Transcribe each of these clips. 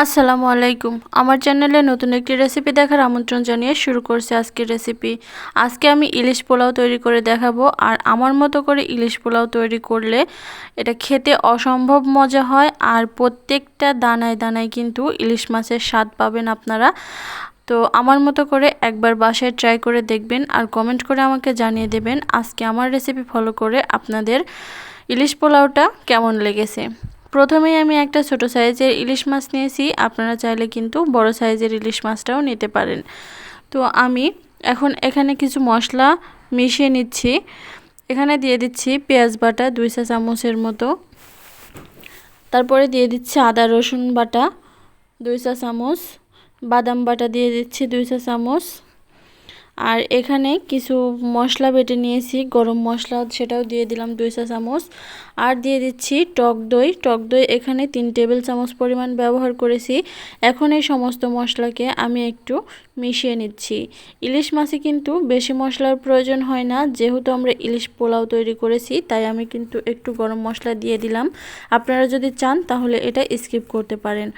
আসসালামু আলাইকুম। আমার চ্যানেলে নতুন একটি রেসিপি দেখার আমন্ত্রণ জানিয়ে শুরু করছি আজকের রেসিপি আজকে আমি ইলিশ পোলাও তৈরি করে দেখাবো, আর আমার মতো করে ইলিশ পোলাও তৈরি করলে এটা খেতে অসম্ভব মজা হয়, আর প্রত্যেকটা দানায় দানায় কিন্তু ইলিশ মাছের স্বাদ পাবেন আপনারা। তো আমার মতো করে একবার বাসায় ট্রাই করে দেখবেন, আর কমেন্ট করে আমাকে জানিয়ে দেবেন আজকে আমার রেসিপি ফলো করে আপনাদের ইলিশ পোলাওটা কেমন লেগেছে। প্রথমেই আমি একটা ছোট সাইজের ইলিশ মাছ নিয়েছি। আপনারা চাইলে কিন্তু বড় সাইজের ইলিশ মাছটাও নিতে পারেন। তো আমি এখন এখানে কিছু মশলা মিশিয়ে নিচ্ছি। এখানে দিয়ে দিচ্ছি পেঁয়াজ বাটা দুই চা চামচের মতো। তারপরে দিয়ে দিচ্ছি আদা, রসুন বাটা দুই চা চামচ। বাদাম বাটা দিয়ে দিচ্ছি দুই চা চামচ। আর এখানে কিছু মশলা বেটে নিয়েছি, গরম মশলা সেটাও দিয়ে দিলাম দুই চা চামচ। আর দিয়ে দিচ্ছি টক দই। টক দই এখানে তিন টেবিল চামচ পরিমাণ ব্যবহার করেছি। এখন এই সমস্ত মশলাকে আমি একটু মিশিয়ে নিচ্ছি। ইলিশ মাছে কিন্তু বেশি মশলার প্রয়োজন হয় না। যেহেতু আমরা ইলিশ পোলাও তৈরি করেছি, তাই আমি কিন্তু একটু গরম মশলা দিয়ে দিলাম। আপনারা যদি চান তাহলে এটা স্কিপ করতে পারেন।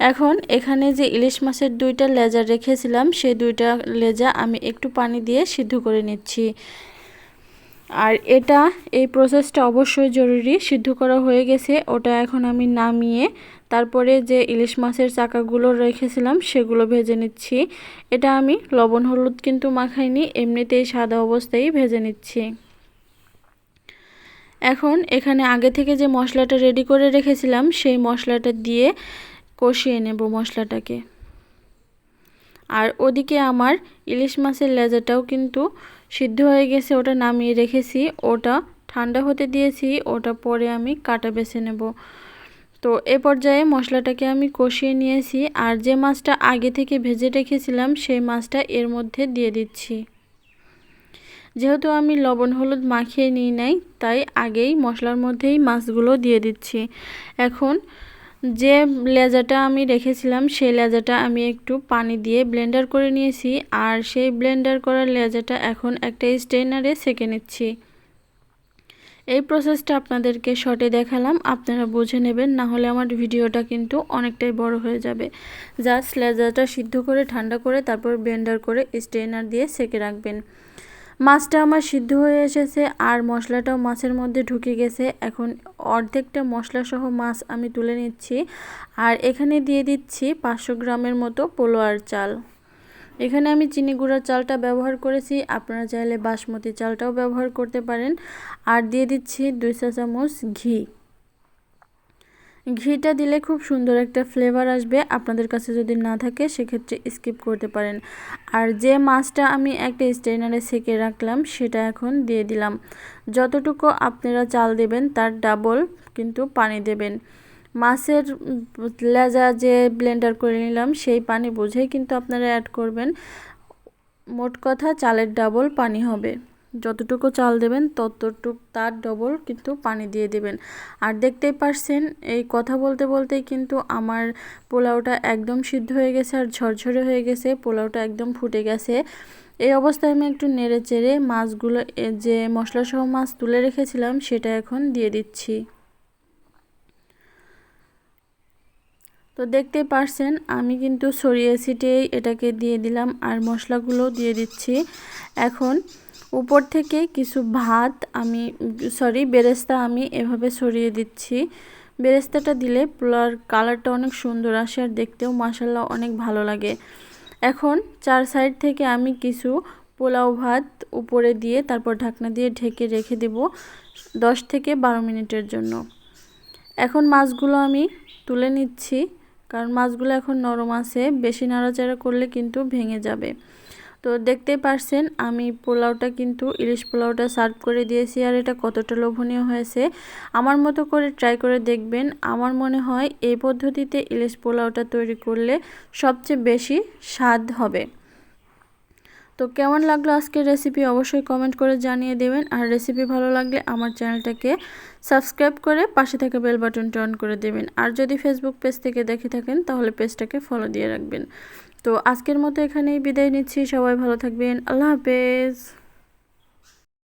এখন এখানে যে ইলিশ মাছের দুইটা লেজা রেখেছিলাম, সেই দুইটা লেজা আমি একটু পানি দিয়ে সিদ্ধ করে নিচ্ছি। আর এটা, এই প্রসেসটা অবশ্যই জরুরি, সিদ্ধ করা হয়ে গেছে, ওটা এখন আমি নামিয়ে তারপরে যে ইলিশ মাছের চাকাগুলো রেখেছিলাম, সেগুলো ভেজে নিচ্ছি। এটা আমি লবণ হলুদ কিন্তু মাখাইনি, এমনিতেই সাদা অবস্থায় ভেজে নিচ্ছি। এখন এখানে আগে থেকে যে মশলাটা রেডি করে রেখেছিলাম, সেই মশলাটা দিয়ে কষিয়ে নেব মশলাটাকে। আর ওদিকে আমার ইলিশ মাছের লেজাটাও কিন্তু সিদ্ধ হয়ে গেছে, ওটা নামিয়ে রেখেছি, ওটা ঠান্ডা হতে দিয়েছি, ওটা পরে আমি কাটা বেছে নেব। তো এ পর্যায়ে মশলাটাকে আমি কষিয়ে নিয়েছি, আর যে মাছটা আগে থেকে ভেজে রেখেছিলাম, সেই মাছটা এর মধ্যে দিয়ে দিচ্ছি। যেহেতু আমি লবণ হলুদ মাখিয়ে নিই নাই, তাই আগেই মশলার মধ্যেই মাছগুলো দিয়ে দিচ্ছি। এখন যে লেজাটা আমি রেখেছিলাম, সেই লেজাটা আমি একটু পানি দিয়ে ব্লেন্ডার করে নিয়েছি আর সেই ব্লেন্ডার করার লেজাটা এখন একটা স্টেনারে সেঁকে নিচ্ছি। এই প্রসেসটা আপনাদেরকে শর্টে দেখালাম, আপনারা বুঝে নেবেন, না হলে আমার ভিডিওটা কিন্তু অনেকটাই বড় হয়ে যাবে। জাস্ট লেজাটা সিদ্ধ করে, ঠান্ডা করে, তারপর ব্লেন্ডার করে স্টেনার দিয়ে সেঁকে রাখবেন। মাছটা আমার সিদ্ধ হয়ে এসেছে আর মশলাটাও মাছের মধ্যে ঢুকে গেছে। এখন অর্ধেকটা মশলাসহ মাছ আমি তুলে নিচ্ছি আর এখানে দিয়ে দিচ্ছি পাঁচশো গ্রামের মতো পোলোয়ার চাল। এখানে আমি চিনি গুঁড়ার চালটা ব্যবহার করেছি, আপনারা চাইলে বাসমতি চালটাও ব্যবহার করতে পারেন। আর দিয়ে দিচ্ছি দুই চা চামচ ঘি। ঘিটা দিলে খুব সুন্দর একটা ফ্লেভার আসবে। আপনাদের কাছে যদি না থাকে, সেক্ষেত্রে স্কিপ করতে পারেন। আর যে মাছটা আমি একটা স্টেনারে সেকে রাখলাম, সেটা এখন দিয়ে দিলাম। যতটুকু আপনারা চাল দেবেন, তার ডাবল কিন্তু পানি দেবেন। মাছের লেজা যে ব্লেন্ডার করে নিলাম, সেই পানি বুঝেই কিন্তু আপনারা অ্যাড করবেন। মোট কথা, চালের ডাবল পানি হবে। যতটুকু চাল দেবেন ততটুক তার ডবল কিন্তু পানি দিয়ে দেবেন। আর দেখতেই পারছেন, এই কথা বলতে বলতেই কিন্তু আমার পোলাওটা একদম সিদ্ধ হয়ে গেছে আর ঝরঝরে হয়ে গেছে, পোলাওটা একদম ফুটে গেছে। এই অবস্থায় আমি একটু নেড়ে চেড়ে মাছগুলো যে মশলাসহ মাছ তুলে রেখেছিলাম সেটা এখন দিয়ে দিচ্ছি। তো দেখতে পারছেন, আমি কিন্তু সরিয়ে ছিটেই এটাকে দিয়ে দিলাম আর মশলাগুলো দিয়ে দিচ্ছি। এখন উপর থেকে কিছু ভাত আমি সরি বেরেস্তা আমি এভাবে সরিয়ে দিচ্ছি। বেরেস্তাটা দিলে পোলার কালারটা অনেক সুন্দর আসে আর দেখতেও মাসাল্লাহ অনেক ভালো লাগে। এখন চার সাইড থেকে আমি কিছু পোলাও ভাত উপরে দিয়ে তারপর ঢাকনা দিয়ে ঢেকে রেখে দেব দশ থেকে বারো মিনিটের জন্য। এখন মাছগুলো আমি তুলে নিচ্ছি, কারণ মাছগুলো এখন নরম আছে, বেশি নাড়াচাড়া করলে কিন্তু ভেঙে যাবে। তো দেখতে পারছেন, আমি পোলাওটা কিন্তু ইলিশ পোলাওটা সার্ভ করে দিয়েছি আর এটা কতটা লোভনীয় হয়েছে। আমার মতো করে ট্রাই করে দেখবেন। আমার মনে হয় এই পদ্ধতিতে ইলিশ পোলাওটা তৈরি করলে সবচেয়ে বেশি স্বাদ হবে। তো কেমন লাগল আজকের রেসিপি অবশ্যই কমেন্ট করে জানিয়ে দেবেন। আর রেসিপি ভালো লাগলে আমার চ্যানেলটাকে সাবস্ক্রাইব করে পাশে থেকে বেল বাটনটা অন করে দেবেন। আর যদি ফেসবুক পেজ থেকে দেখে থাকেন, তাহলে পেজটাকে ফলো দিয়ে রাখবেন। তো আজকের মতো এখানেই বিদায় নিচ্ছি। সবাই ভালো থাকবেন। আল্লাহ হাফেজ।